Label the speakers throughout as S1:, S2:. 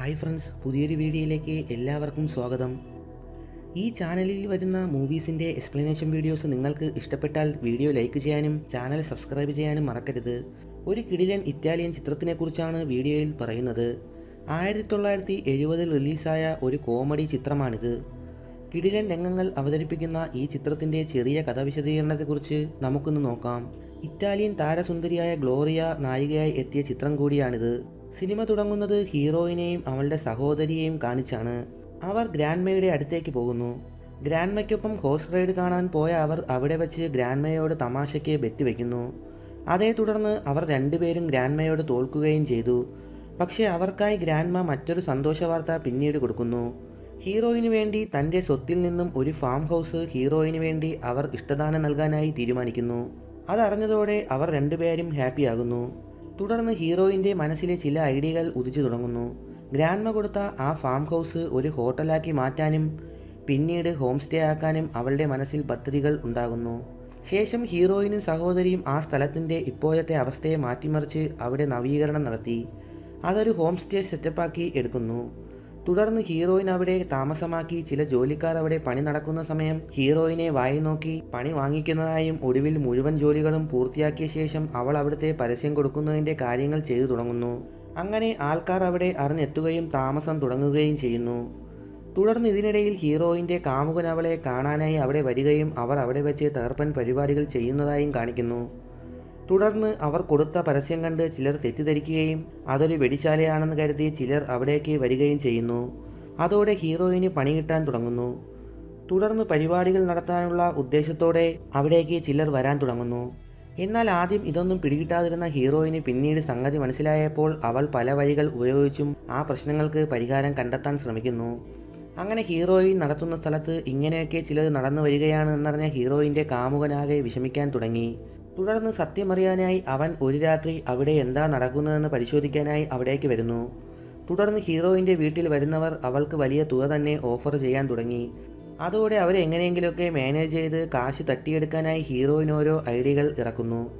S1: Hi friends പുതിയൊരു വീഡിയോയിലേക്ക് എല്ലാവർക്കും സ്വാഗതം. ഈ ചാനലിൽ വരുന്ന മൂവീസിന്റെ എക്സ്പ്ലനേഷൻ വീഡിയോസ് നിങ്ങൾക്ക് ഇഷ്ടപ്പെട്ടാൽ വീഡിയോ ലൈക്ക് ചെയ്യാനും ചാനൽ സബ്സ്ക്രൈബ് ചെയ്യാനും മറക്കരുത്. ഒരു കിടിലൻ ഇറ്റാലിയൻ ചിത്രത്തിനെക്കുറിച്ചാണ് വീഡിയോയിൽ പറയുന്നത്. ആയിരത്തി തൊള്ളായിരത്തി എഴുപതിൽ റിലീസായ ഒരു കോമഡി ചിത്രമാണിത്. കിടിലൻ രംഗങ്ങൾ അവതരിപ്പിക്കുന്ന ഈ ചിത്രത്തിന്റെ ചെറിയ കഥാവിശദീകരണത്തെക്കുറിച്ച് നമുക്കൊന്ന് നോക്കാം. ഇറ്റാലിയൻ താരസുന്ദരിയായ ഗ്ലോറിയ നായികയായി എത്തിയ ചിത്രം കൂടിയാണിത്. സിനിമ തുടങ്ങുന്നത് ഹീറോയിനെയും അവളുടെ സഹോദരിയെയും കാണിച്ചാണ്. അവർ ഗ്രാൻഡ്മയുടെ അടുത്തേക്ക് പോകുന്നു. ഗ്രാൻഡ്മയ്ക്കൊപ്പം ഹോഴ്സ് റൈഡ് കാണാൻ പോയ അവർ അവിടെ വെച്ച് ഗ്രാൻഡ്മയോട് തമാശയ്ക്ക് ബെറ്റ് വയ്ക്കുന്നു അതേ തുടർന്ന് അവർ രണ്ടുപേരും ഗ്രാൻഡ്മയോട് തോൽക്കുകയും ചെയ്തു. പക്ഷേ അവർക്കായി ഗ്രാൻഡ്മ മറ്റൊരു സന്തോഷ വാർത്ത പിന്നീട് കൊടുക്കുന്നു. ഹീറോയിന് വേണ്ടി തന്റെ സ്വത്തിൽ നിന്നും ഒരു ഫാം ഹൗസ് ഹീറോയിന് വേണ്ടി അവർ ഇഷ്ടദാനം നൽകാനായി തീരുമാനിക്കുന്നു. അതറിഞ്ഞതോടെ അവർ രണ്ടുപേരും ഹാപ്പിയാകുന്നു. തുടർന്ന് ഹീറോയിന്റെ മനസ്സിലെ ചില ഐഡിയകൾ ഉദിച്ചു തുടങ്ങുന്നു. ഗ്രാൻഡ്മ കൊടുത്ത ആ ഫാം ഹൗസ് ഒരു ഹോട്ടലാക്കി മാറ്റാനും പിന്നീട് ഹോം സ്റ്റേ ആക്കാനും അവളുടെ മനസ്സിൽ പദ്ധതികൾ ഉണ്ടാകുന്നു. ശേഷം ഹീറോയിനും സഹോദരിയും ആ സ്ഥലത്തിന്റെ ഇപ്പോഴത്തെ അവസ്ഥയെ മാറ്റിമറിച്ച് അവിടെ നവീകരണം നടത്തി. അതൊരു ഹോം സ്റ്റേ സെറ്റപ്പാക്കി എടുക്കുന്നു. തുടർന്ന് ഹീറോയിൻ അവിടെ താമസമാക്കി. ചില ജോലിക്കാർ അവിടെ പണി നടക്കുന്ന സമയം ഹീറോയിനെ വായി നോക്കി. പണി വാങ്ങിക്കുന്നതായും ഒടുവിൽ മുഴുവൻ ജോലികളും പൂർത്തിയാക്കിയ ശേഷം അവൾ അവിടുത്തെ പരസ്യം കൊടുക്കുന്നതിന്റെ കാര്യങ്ങൾ ചെയ്തു തുടങ്ങുന്നു. അങ്ങനെ ആൾക്കാർ അവിടെ അറിഞ്ഞെത്തുകയും താമസം തുടങ്ങുകയും ചെയ്യുന്നു. തുടർന്ന് ഇതിനിടയിൽ ഹീറോയിന്റെ കാമുകൻ അവളെ കാണാനായി അവിടെ വരികയും അവർ അവിടെ വെച്ച് തകർപ്പൻ പരിപാടികൾ ചെയ്യുന്നതായും കാണിക്കുന്നു. തുടർന്ന് അവർ കൊടുത്ത പരസ്യം കണ്ട് ചിലർ തെറ്റിദ്ധരിക്കുകയും അതൊരു വെടിശാലയാണെന്ന് കരുതി ചിലർ അവിടേക്ക് വരികയും ചെയ്യുന്നു. അതോടെ ഹീറോയിന് പണി കിട്ടാൻ തുടങ്ങുന്നു. തുടർന്ന് പരിപാടികൾ നടത്താനുള്ള ഉദ്ദേശത്തോടെ അവിടേക്ക് ചിലർ വരാൻ തുടങ്ങുന്നു. എന്നാൽ ആദ്യം ഇതൊന്നും പിടികിട്ടാതിരുന്ന ഹീറോയിന് പിന്നീട് സംഗതി മനസ്സിലായപ്പോൾ അവൾ പല വഴികൾ ഉപയോഗിച്ചും ആ പ്രശ്നങ്ങൾക്ക് പരിഹാരം കണ്ടെത്താൻ ശ്രമിക്കുന്നു. അങ്ങനെ ഹീറോയിൻ നടത്തുന്ന സ്ഥലത്ത് ഇങ്ങനെയൊക്കെ ചിലത് നടന്നു വരികയാണ് എന്നറിഞ്ഞ ഹീറോയിന്റെ കാമുകനാകെ വിഷമിക്കാൻ തുടങ്ങി. തുടർന്ന് സത്യമറിയാനായി അവൻ ഒരു രാത്രി അവിടെ എന്താ നടക്കുന്നതെന്ന് പരിശോധിക്കാനായി അവിടേക്ക് വരുന്നു. തുടർന്ന് ഹീറോയിന്റെ വീട്ടിൽ വരുന്നവർ അവൾക്ക് വലിയ തുക തന്നെ ഓഫർ ചെയ്യാൻ തുടങ്ങി. അതോടെ അവരെങ്ങനെയെങ്കിലുമൊക്കെ മാനേജ് ചെയ്ത് കാശ് തട്ടിയെടുക്കാനായി ഹീറോയിൻ ഓരോ ഐഡിയകൾ ഇറക്കുന്നു.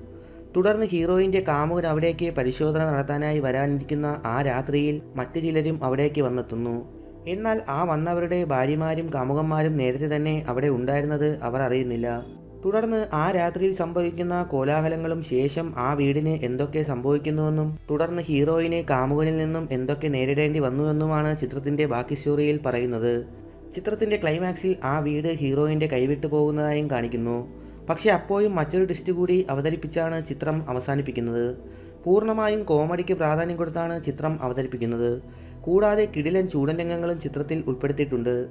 S1: തുടർന്ന് ഹീറോയിന്റെ കാമുകൻ അവിടേക്ക് പരിശോധന നടത്താനായി വരാനിരിക്കുന്ന ആ രാത്രിയിൽ മറ്റു ചിലരും അവിടേക്ക് വന്നെത്തുന്നു. എന്നാൽ ആ വന്നവരുടെ ഭാര്യമാരും കാമുകന്മാരും നേരത്തെ തന്നെ അവിടെ ഉണ്ടായിരുന്നത് അവർ അറിയുന്നില്ല. തുടർന്ന് ആ രാത്രിയിൽ സംഭവിക്കുന്ന കോലാഹലങ്ങളും ശേഷം ആ വീടിന് എന്തൊക്കെ സംഭവിക്കുന്നുവെന്നും തുടർന്ന് ഹീറോയിനെ കാമുകനിൽ നിന്നും എന്തൊക്കെ നേരിടേണ്ടി വന്നുവെന്നുമാണ് ചിത്രത്തിന്റെ ബാക്കി സ്റ്റോറിയിൽ പറയുന്നത്. ചിത്രത്തിന്റെ ക്ലൈമാക്സിൽ ആ വീട് ഹീറോയിന്റെ കൈവിട്ടു പോകുന്നതായും കാണിക്കുന്നു. പക്ഷേ അപ്പോഴും മറ്റൊരു ട്വിസ്റ്റ് കൂടി അവതരിപ്പിച്ചാണ് ചിത്രം അവസാനിപ്പിക്കുന്നത്. പൂർണമായും കോമഡിക്ക് പ്രാധാന്യം കൊടുത്താണ് ചിത്രം അവതരിപ്പിക്കുന്നത്. കൂടാതെ കിടിലൻ ചൂടൻ രംഗങ്ങളും ചിത്രത്തിൽ ഉൾപ്പെടുത്തിയിട്ടുണ്ട്.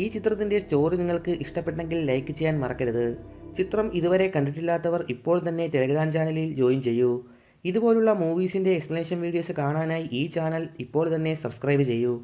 S1: ഈ ചിത്രത്തിന്റെ സ്റ്റോറി നിങ്ങൾക്ക് ഇഷ്ടപ്പെട്ടെങ്കിൽ ലൈക്ക് ചെയ്യാൻ മറക്കരുത്. ചിത്രം ഇതുവരെ കണ്ടിട്ടില്ലാത്തവർ ഇപ്പോൾ തന്നെ ടെലഗ്രാം ചാനലിൽ ജോയിൻ ചെയ്യൂ. ഇതുപോലുള്ള മൂവീസിന്റെ എക്സ്പ്ലനേഷൻ വീഡിയോസ് കാണാനായി ഈ ചാനൽ ഇപ്പോൾ തന്നെ സബ്സ്ക്രൈബ് ചെയ്യൂ.